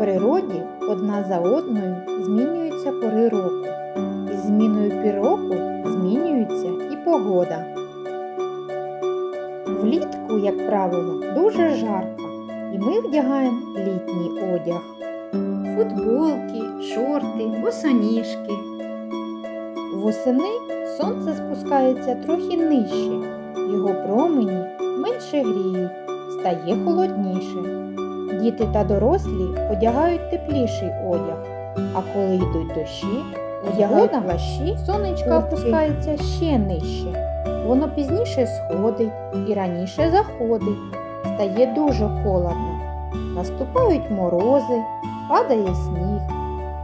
природі одна за одною змінюються пори року. Із зміною пір року змінюється і погода. Влітку, як правило, дуже жарко, і ми вдягаємо літній одяг. Футболки, шорти, босоніжки. Восени сонце спускається трохи нижче, його промені менше гріють, стає холодніше. Діти та дорослі одягають тепліший одяг, а коли йдуть дощі, одягають плащі, сонечко опускається ще нижче. Воно пізніше сходить і раніше заходить, стає дуже холодно. Наступають морози, падає сніг,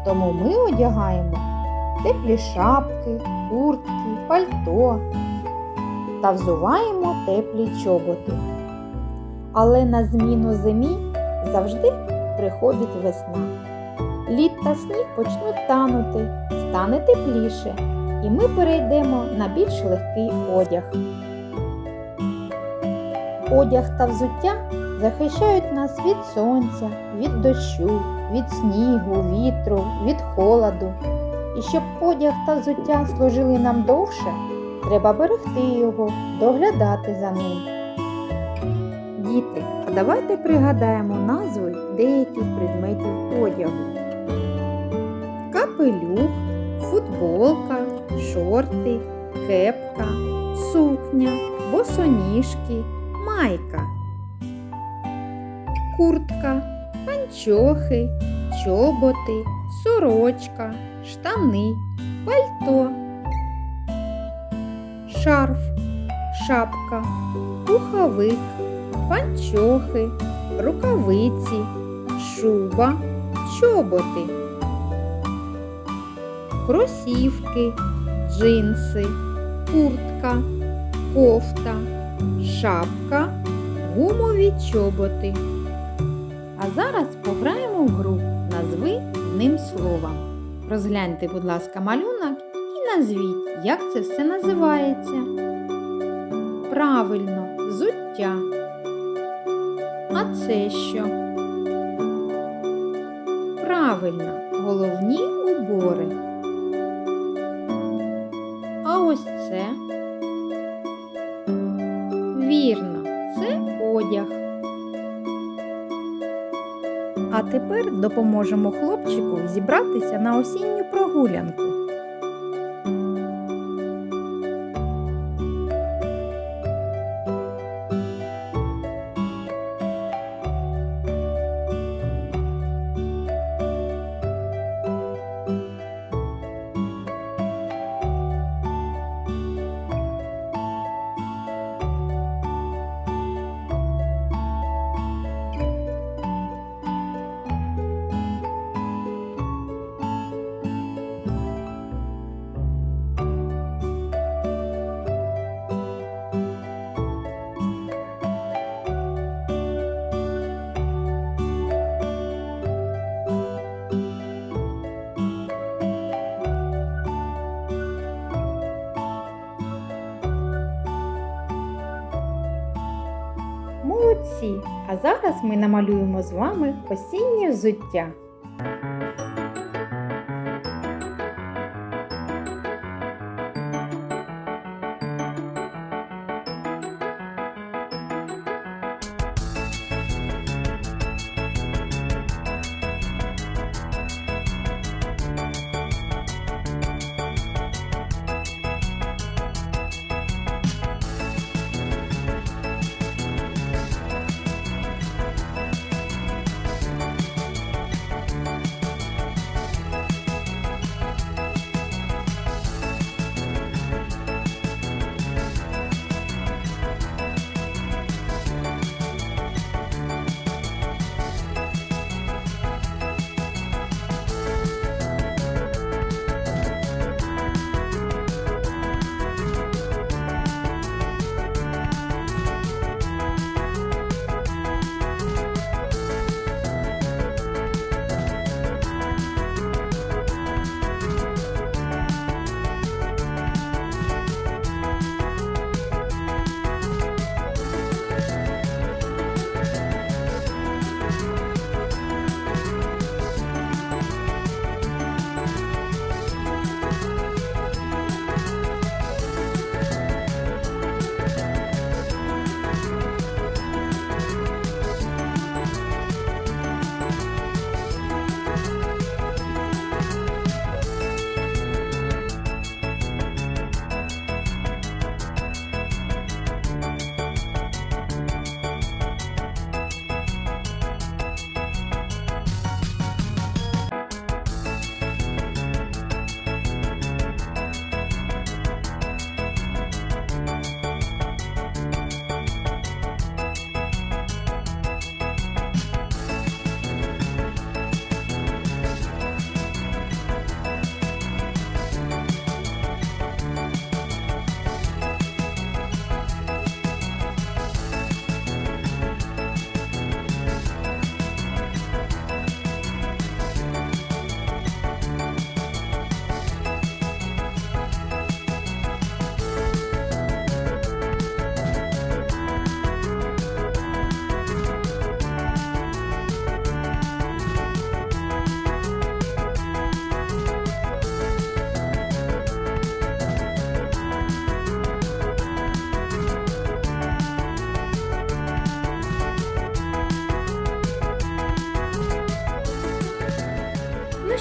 тому ми одягаємо теплі шапки, куртки, пальто та взуваємо теплі чоботи. Але на зміну зимі завжди приходить весна. Лід та сніг почнуть танути, стане тепліше, і ми перейдемо на більш легкий одяг. Одяг та взуття захищають нас від сонця, від дощу, від снігу, вітру, від холоду. І щоб одяг та взуття служили нам довше, треба берегти його, доглядати за ним. Діти, давайте пригадаємо назви деяких предметів одягу. Капелюх, футболка, шорти, кепка, сукня, босоніжки, майка, куртка, панчохи, чоботи, сорочка, штани, пальто, шарф, шапка, пуховик, панчохи, рукавиці, шуба, чоботи, кросівки, джинси, куртка, кофта, шапка, гумові чоботи. А зараз пограємо в гру Назви одним словом. Розгляньте, будь ласка, малюнок і назвіть, як це все називається. Правильно, взуття. А це що? Правильно, головні убори. А ось це. Вірно, це одяг. А тепер допоможемо хлопчику зібратися на осінню прогулянку. Молодці! А зараз ми намалюємо з вами осіннє взуття.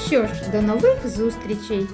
Що ж, до нових зустрічей!